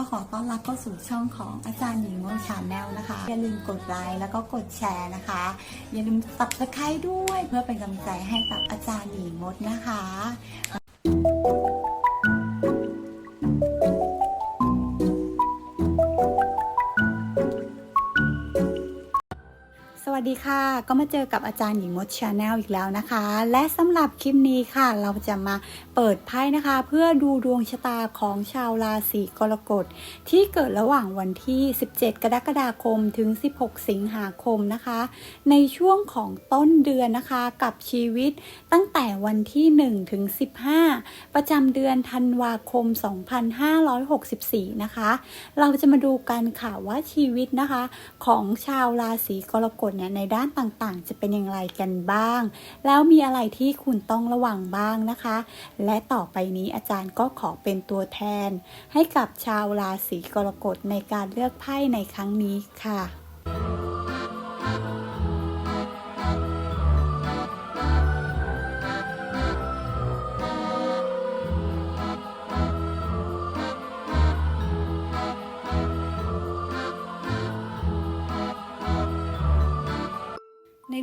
ก็ขอต้อนรับเข้าสู่ช่องของอาจารย์หญิงโมชาแนลนะคะ อย่าลืมกดไลค์แล้วก็กดแชร์นะคะ อย่าลืม subscribe ด้วยเพื่อเป็นกำลังใจให้กับอาจารย์หญิงมดนะคะสวัสดีค่ะ ก็มาเจอกับอาจารย์หญิงมดชาแนลอีกแล้วนะคะ และสำหรับคลิปนี้ค่ะ เราจะมา เปิดไพ่นะคะ เพื่อดูดวงชะตาของชาวราศีกรกฎ ที่เกิดระหว่างวันที่ 17 กรกฎาคมถึง 16 สิงหาคมนะคะ ในช่วงของต้นเดือนนะคะกับชีวิตตั้งแต่วันที่ 1 ถึง 15 ประจำเดือนธันวาคม 2564 นะคะ เราจะมาดูกันค่ะว่าชีวิตนะคะ ของชาวราศีกรกฎเนี่ยในด้านต่างๆ จะเป็นอย่างไรกันบ้าง แล้วมีอะไรที่คุณต้องระวังบ้างนะคะและต่อไปนี้อาจารย์ก็ขอเป็นตัวแทน ให้กับชาวราศีกรกฎในการเลือกไพ่ในครั้งนี้ค่ะ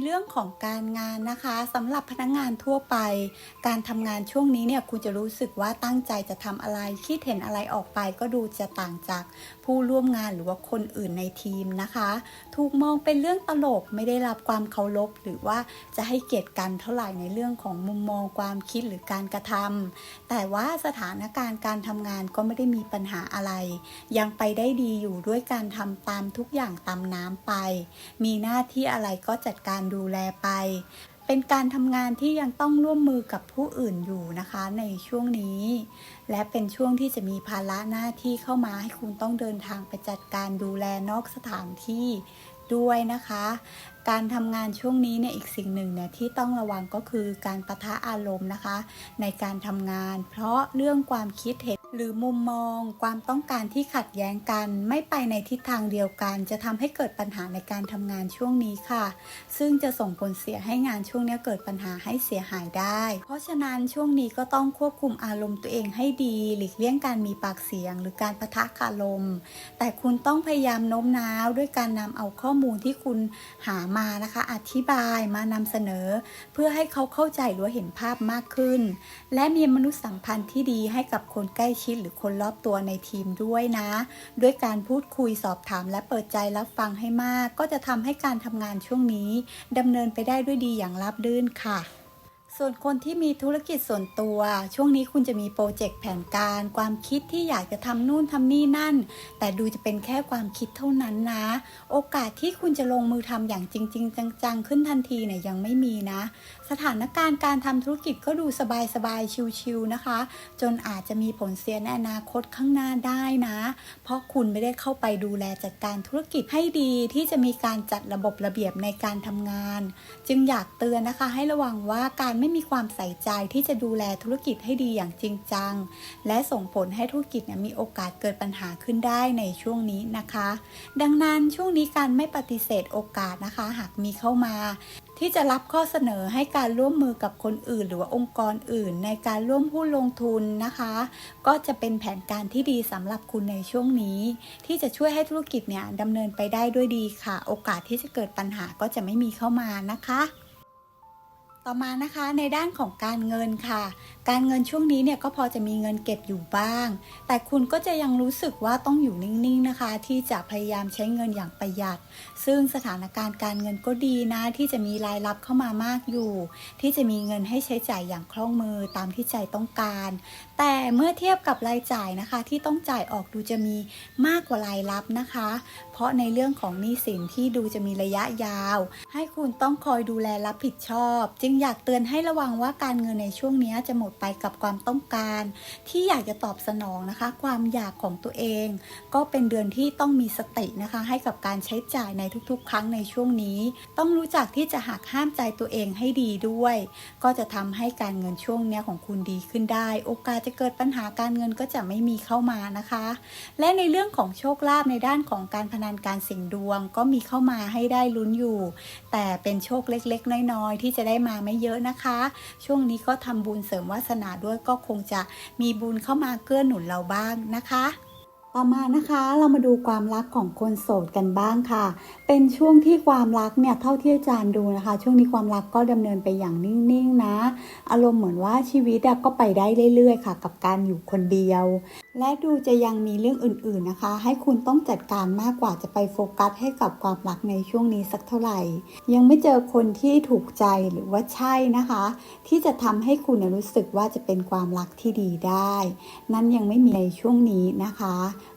เรื่องของการงานนะคะสำหรับพนักงานทั่วไป การทำงานช่วงนี้เนี่ยคุณจะรู้สึกว่าตั้งใจจะทำอะไรคิดเห็นอะไรออกไป ก็ดูจะต่างจากผู้ร่วมงานหรือว่าคนอื่นในทีมนะคะ ถูกมองเป็นเรื่องตลกไม่ได้รับความเคารพหรือว่าจะให้เกียรติกันเท่าไหร่ในเรื่องของมุมมองความคิดหรือการกระทำแต่ว่าสถานการณ์การทำงานก็ไม่ได้มีปัญหาอะไร ยังไปได้ดีอยู่ด้วยการทำตามทุกอย่างตามน้ำไป มีหน้าที่อะไรก็จัดการดููแลไป เป็นการทำงานที่ยังต้องร่วมมือกับผู้อื่นอยู่นะคะในช่วงนี้ และเป็นช่วงที่จะมีภาระหน้าที่เข้ามาให้คุณต้องเดินทางไปจัดการดูแลนอกสถานที่ด้วยนะคะ การทำงานช่วงนี้เนี่ยอีกสิ่งหนึ่งเนี่ยที่ต้องระวังก็คือการประทะอารมณ์นะคะ ในการทำงาน เพราะเรื่องความคิดเห็นหรือมุมมองความต้องการที่ขัดแย้งกัน ไม่ไปในทิศทางเดียวกัน จะทำให้เกิดปัญหาในการทำงานช่วงนี้ค่ะ ซึ่งจะส่งผลเสียให้งานช่วงนี้เกิดปัญหาให้เสียหายได้ เพราะฉะนั้นช่วงนี้ก็ต้องควบคุมอารมณ์ตัวเองให้ดี หลีกเลี่ยงการมีปากเสียง หรือการประทะคารมแต่คุณต้องพยายามโน้มน้าวด้วยการนำเอาข้อมูลที่คุณหามานะคะ อธิบายมานำเสนอ เพื่อให้เขาเข้าใจหรือเห็นภาพมากขึ้น และมีมนุษยสัมพันธ์ที่ดีให้กับคนใกล้ชิดหรือคนรอบตัวในทีมด้วยนะ ด้วยการพูดคุยสอบถามและเปิดใจรับฟังให้มาก ก็จะทำให้การทำงานช่วงนี้ดำเนินไปได้ด้วยดีอย่างราบรื่นค่ะ ส่วนคนที่มีธุรกิจส่วนตัว ช่วงนี้คุณจะมีโปรเจกต์แผนการ ความคิดที่อยากจะทำนู่นทำนี่นั่น แต่ดูจะเป็นแค่ความคิดเท่านั้นนะ โอกาสที่คุณจะลงมือทำอย่างจริง ๆ จังๆ ขึ้นทันทีเนี่ยยังไม่มีนะ สถานการณ์การทำธุรกิจก็ดูสบายๆ ชิวๆนะคะ จนอาจจะมีผลเสียในอนาคตข้างหน้าได้นะ เพราะคุณไม่ได้เข้าไปดูแลจัดการธุรกิจให้ดีที่จะมีการจัดระบบระเบียบในการทำงาน จึงอยากเตือนนะคะให้ระวังว่าการไม่ไม่มีความใส่ใจที่จะดูแลธุรกิจให้ดีอย่างจริงจัง และส่งผลให้ธุรกิจมีโอกาสเกิดปัญหาขึ้นได้ในช่วงนี้นะคะ ดังนั้นช่วงนี้การไม่ปฏิเสธโอกาสนะคะ หากมีเข้ามาที่จะรับข้อเสนอให้การร่วมมือกับคนอื่น หรือว่าองค์กรอื่น ในการร่วมหุ้นลงทุนนะคะ ก็จะเป็นแผนการที่ดีสำหรับคุณในช่วงนี้ ที่จะช่วยให้ธุรกิจเนี่ยดำเนินไปได้ด้วยดีค่ะ โอกาสที่จะเกิดปัญหาก็จะไม่มีเข้ามานะคะ ต่อมานะคะในด้านของการเงินค่ะ การเงินช่วงนี้เนี่ยก็พอจะมีเงินเก็บอยู่บ้าง แต่คุณก็จะยังรู้สึกว่าต้องอยู่นิ่งๆนะคะ ที่จะพยายามใช้เงินอย่างประหยัด ซึ่งสถานการณ์การเงินก็ดีนะ ที่จะมีรายรับเข้ามามากอยู่ ที่จะมีเงินให้ใช้จ่ายอย่างคล่องมือตามที่ใจต้องการ แต่เมื่อเทียบกับรายจ่ายนะคะ ที่ต้องจ่ายออกดูจะมีมากกว่ารายรับนะคะ เพราะในเรื่องของหนี้สินที่ดูจะมีระยะยาว ให้คุณต้องคอยดูแลรับผิดชอบจึงอยากเตือนให้ระวังว่าการเงินในช่วงนี้จะหมดไปกับความต้องการ ที่อยากจะตอบสนองนะคะ ความอยากของตัวเอง ก็เป็นเดือนที่ต้องมีสตินะคะ ให้กับการใช้จ่ายในทุกๆ ครั้งในช่วงนี้ ต้องรู้จักที่จะหักห้ามใจตัวเองให้ดีด้วย ก็จะทำให้การเงินช่วงนี้ของคุณดีขึ้นได้ โอกาสจะเกิดปัญหาการเงินก็จะไม่มีเข้ามานะคะ และในเรื่องของโชคลาภในด้านของการพนันการเสี่ยงดวง ก็มีเข้ามาให้ได้ลุ้นอยู่ แต่เป็นโชคเล็กๆ น้อยๆ ที่จะได้มาไม่เยอะนะคะ ช่วงนี้ก็ทำบุญเสริมวาสนาด้วยก็คงจะมีบุญเข้ามาเกื้อหนุนเราบ้างนะคะต่อมานะคะเรามาดูความรักของคนโสดกันบ้างค่ะ เป็นช่วงที่ความรักเนี่ยเท่าที่อาจารย์ดูนะคะ ช่วงนี้ความรักก็ดำเนินไปอย่างนิ่งๆนะ อารมณ์เหมือนว่าชีวิตก็ไปได้เรื่อยๆค่ะ กับการอยู่คนเดียว และดูจะยังมีเรื่องอื่นๆนะคะ ให้คุณต้องจัดการมากกว่าจะไปโฟกัสให้กับความรักในช่วงนี้สักเท่าไหร่ ยังไม่เจอคนที่ถูกใจหรือว่าใช่นะคะ ที่จะทำให้คุณรู้สึกว่าจะเป็นความรักที่ดีได้ นั้นยังไม่มีในช่วงนี้นะคะ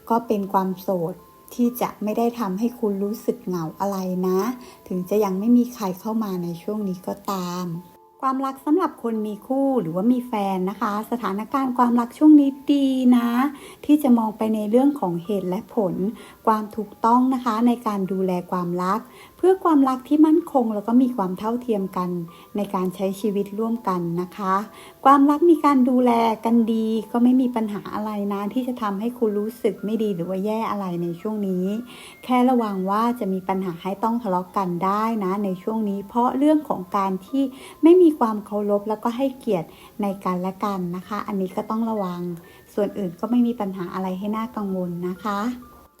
ก็เป็นความโสดที่จะไม่ได้ทำให้คุณรู้สึกเหงาอะไรนะ ถึงจะยังไม่มีใครเข้ามาในช่วงนี้ก็ตาม ความรักสำหรับคนมีคู่หรือว่ามีแฟนนะคะ สถานการณ์ความรักช่วงนี้ดีนะ ที่จะมองไปในเรื่องของเหตุและผล ความถูกต้องนะคะในการดูแลความรัก เพื่อความรักที่มั่นคงแล้วก็มีความเท่าเทียมกันในการใช้ชีวิตร่วมกันนะคะ ความรักมีการดูแลกันดี ก็ไม่มีปัญหาอะไรนะที่จะทำให้คุณรู้สึกไม่ดีหรือว่าแย่อะไรในช่วงนี้ แค่ระวังว่าจะมีปัญหาให้ต้องทะเลาะกันได้นะในช่วงนี้ เพราะเรื่องของการที่ไม่มีความเคารพแล้วก็ให้เกียรติในกันและกันนะคะ อันนี้ก็ต้องระวัง ส่วนอื่นก็ไม่มีปัญหาอะไรให้น่ากังวลนะคะ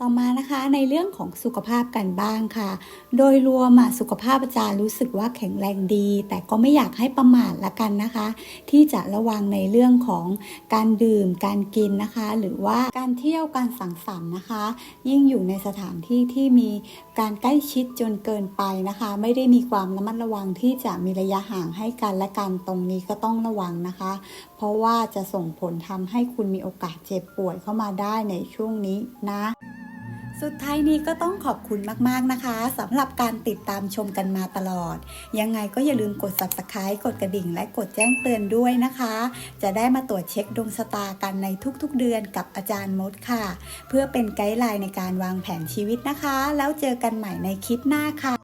ต่อมานะคะในเรื่องของสุขภาพกันบ้างค่ะ โดยรวมอะสุขภาพอาจารย์รู้สึกว่าแข็งแรงดี แต่ก็ไม่อยากให้ประมาทละกันนะคะ ที่จะระวังในเรื่องของการดื่มการกินนะคะ หรือว่าการเที่ยวการสังสรรค์นะคะ ยิ่งอยู่ในสถานที่ที่มีการใกล้ชิดจนเกินไปนะคะ ไม่ได้มีความระมัดระวังที่จะมีระยะห่างให้กันและกันตรงนี้ก็ต้องระวังนะคะ เพราะว่าจะส่งผลทำให้คุณมีโอกาสเจ็บป่วยเข้ามาได้ในช่วงนี้นะ สุดท้ายนี้ก็ต้องขอบคุณมากๆนะคะสำหรับการติดตามชมกันมาตลอด ยังไงก็อย่าลืมกด subscribe กดกระดิ่ง และกดแจ้งเตือนด้วยนะคะ จะได้มาตรวจเช็คดวงชะตากันในทุกๆเดือนกับอาจารย์มดค่ะ เพื่อเป็นไกด์ไลน์ในการวางแผนชีวิตนะคะ แล้วเจอกันใหม่ในคลิปหน้าค่ะ